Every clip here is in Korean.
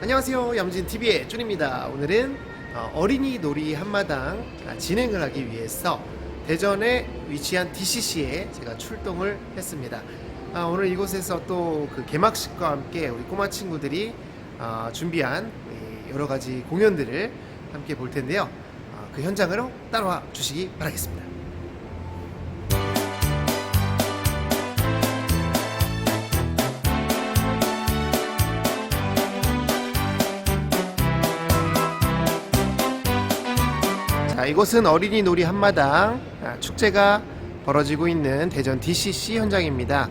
안녕하세요. 야무진TV의 쭌입니다. 오늘은 어, 어린이 놀이 한마당 아, 진행을 하기 위해서 대전에 위치한 DCC에 제가 출동을 했습니다. 아, 오늘 이곳에서 또 그 개막식과 함께 우리 꼬마 친구들이 아, 준비한 이 여러 가지 공연들을 함께 볼 텐데요. 아, 그 현장으로 따라와 주시기 바라겠습니다. 자, 이곳은 어린이 놀이 한마당 아, 축제가 벌어지고 있는 대전 DCC 현장입니다.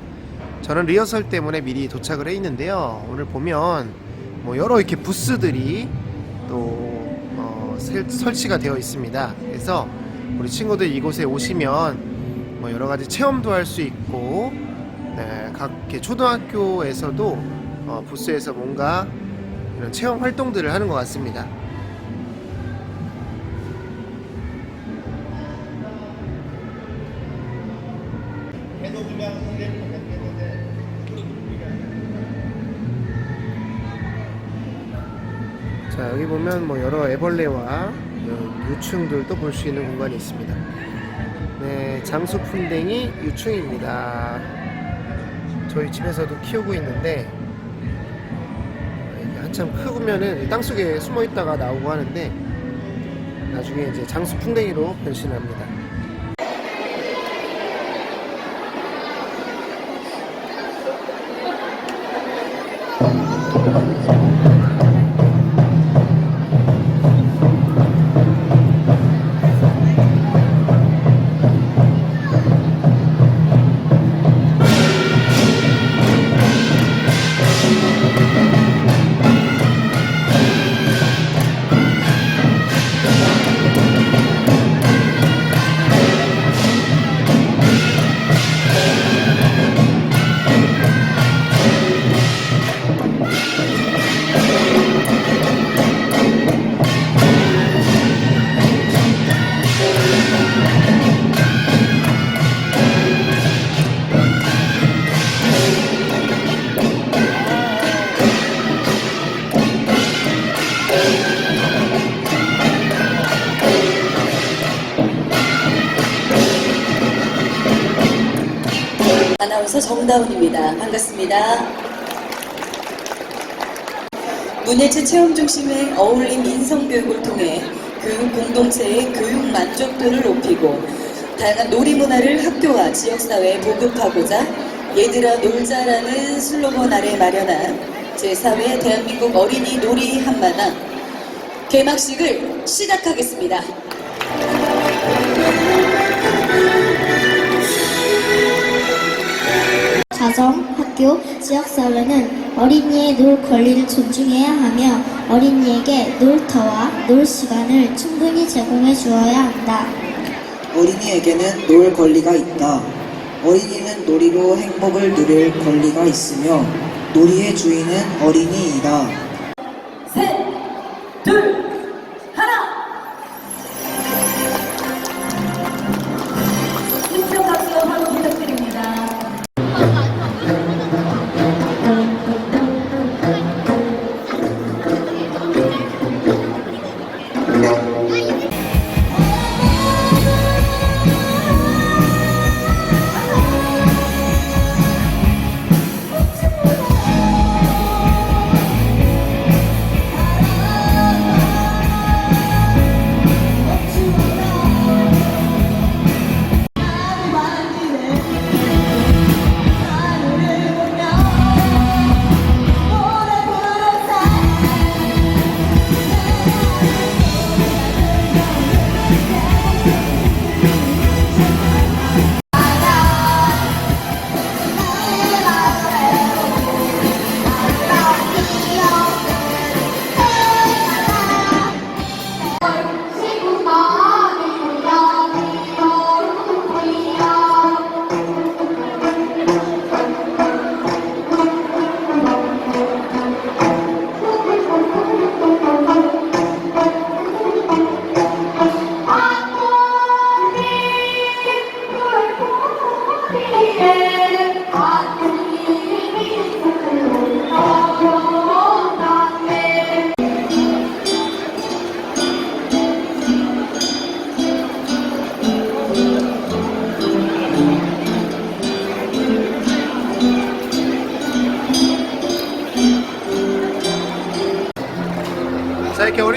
저는 리허설 때문에 미리 도착을 해 있는데요. 오늘 보면 뭐 여러 이렇게 부스들이 또 어, 설- 설치가 되어 있습니다. 그래서 우리 친구들 이곳에 오시면 뭐 여러 가지 체험도 할 수 있고 네, 각 초등학교에서도 어, 부스에서 뭔가 이런 체험 활동들을 하는 것 같습니다. 자 여기 보면 뭐 여러 애벌레와 어, 유충들도 볼 수 있는 공간이 있습니다. 네 장수풍뎅이 유충입니다. 저희 집에서도 키우고 있는데 한참 크면은 땅 속에 숨어 있다가 나오고 하는데 나중에 이제 장수풍뎅이로 변신합니다. どうぞ。 아나운서 정다운입니다. 반갑습니다. 문예체 체험중심의 어울림 인성교육을 통해 교육 공동체의 교육 만족도를 높이고 다양한 놀이 문화를 학교와 지역사회에 보급하고자 얘들아 놀자라는 슬로건 아래 마련한 제4회 대한민국 어린이 놀이 한마당 개막식을 시작하겠습니다. 가정, 학교, 지역사회는 어린이의 놀 권리를 존중해야 하며 어린이에게 놀터와 놀 시간을 충분히 제공해 주어야 한다. 어린이에게는 놀 권리가 있다. 어린이는 놀이로 행복을 누릴 권리가 있으며 놀이의 주인은 어린이이다.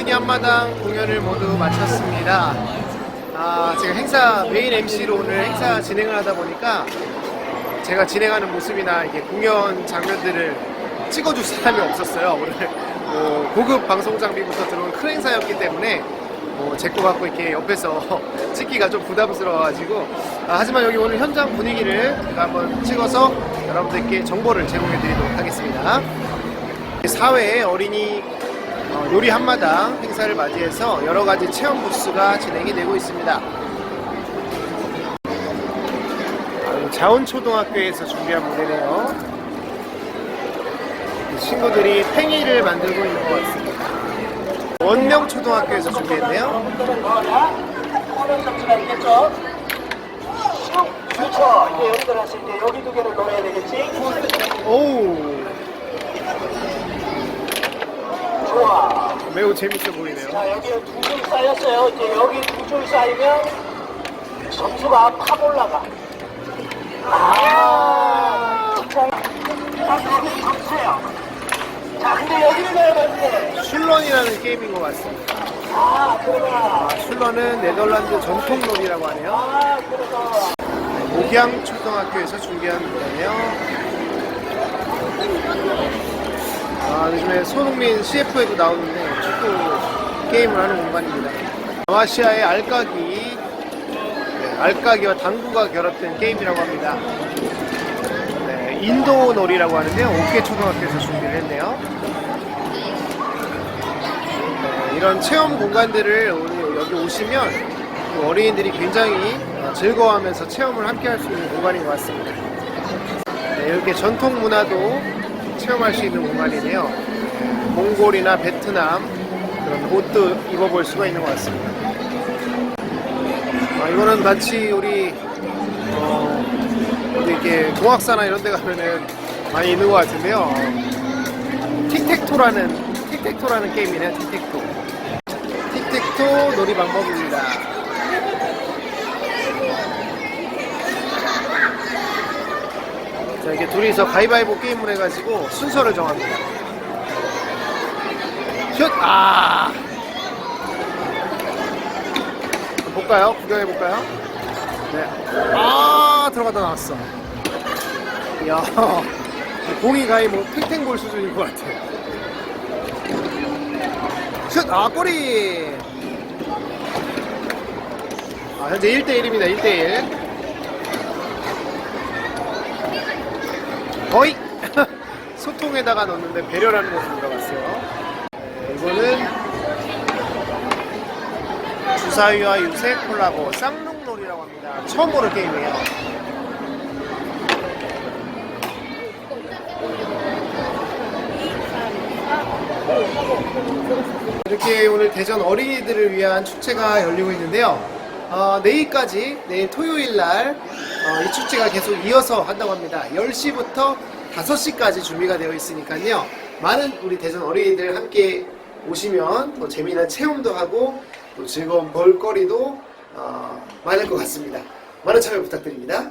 어린이 한마당 공연을 모두 마쳤습니다. 아 제가 행사 메인 MC로 오늘 행사 진행을 하다 보니까 제가 진행하는 모습이나 이게 공연 장면들을 찍어줄 사람이 없었어요. 오늘 뭐 고급 방송 장비부터 들어온 큰 행사였기 때문에 뭐 제거 갖고 이렇게 옆에서 찍기가 좀 부담스러워가지고 아, 하지만 여기 오늘 현장 분위기를 제가 한번 찍어서 여러분들께 정보를 제공해드리도록 하겠습니다. 4회 어린이 어, 요리 한마당 행사를 맞이해서 여러 가지 체험 부스가 진행이 되고 있습니다. 아, 자원초등학교에서 준비한 무대네요. 이 친구들이 팽이를 만들고 있는 것 같습니다. 원명초등학교에서 준비했네요. 그렇죠. 이제 여기들 왔을 때 여기 두 개를 넣어야 되겠지? 오, 좋아. 매우 재밌어 보이네요. 자, 여기 두줄 쌓였어요. 이제 여기 두 줄 쌓이면 점수가 팍 올라가. 아, 자, 점수요. 자, 근데 여기를 넣어야 되는데. 슐런이라는 게임인 것 같습니다. 아, 그러나. 슐런은 네덜란드 전통 놀이라고 하네요. 아, 그래서. 목양 초등학교에서 준비한 무대네요. 아, 요즘에 손흥민 CF에도 나오는데 축구 게임을 하는 공간입니다. 아마시아의 알까기, 네, 알까기와 당구가 결합된 게임이라고 합니다. 네, 인도 놀이라고 하는데요. 옥계 초등학교에서 준비를 했네요. 네, 이런 체험 공간들을 오늘 여기 오시면 그 어린이들이 굉장히 어, 즐거워하면서 체험을 함께 할 수 있는 공간인 것 같습니다. 네, 이렇게 전통 문화도 체험할 수 있는 공간이네요. 몽골이나 베트남 그런 옷도 입어볼 수가 있는 것 같습니다. 아, 이거는 마치 우리 어, 이렇게 동학사나 이런 데 가면은 많이 있는 것 같은데요. 틱택토라는 틱택토라는 게임이네요. 틱택토. 틱택토 놀이 방법입니다. 자, 이렇게 둘이서 가위바위보 게임을 해가지고 순서를 정합니다. 슛! 아! 볼까요? 구경해볼까요? 네. 아, 들어가다 나왔어. 이야, 공이 가히 뭐 탱탱볼 수준인 것 같아요. 슛! 아, 꼬리! 아, 현재 1대1입니다, 1대1. 거의 소통에다가 넣었는데 배려라는 것을 들어갔어요. 네, 이거는 주사위와 유세 콜라보 쌍둥놀이라고 합니다. 처음 보는 게임이에요. 이렇게 오늘 대전 어린이들을 위한 축제가 열리고 있는데요. 어, 내일까지, 내일 토요일 날, 어, 이 축제가 계속 이어서 한다고 합니다. 10시부터 5시까지 준비가 되어 있으니까요. 많은 우리 대전 어린이들 함께 오시면 또 재미난 체험도 하고 또 즐거운 볼거리도 어, 많을 것 같습니다. 많은 참여 부탁드립니다.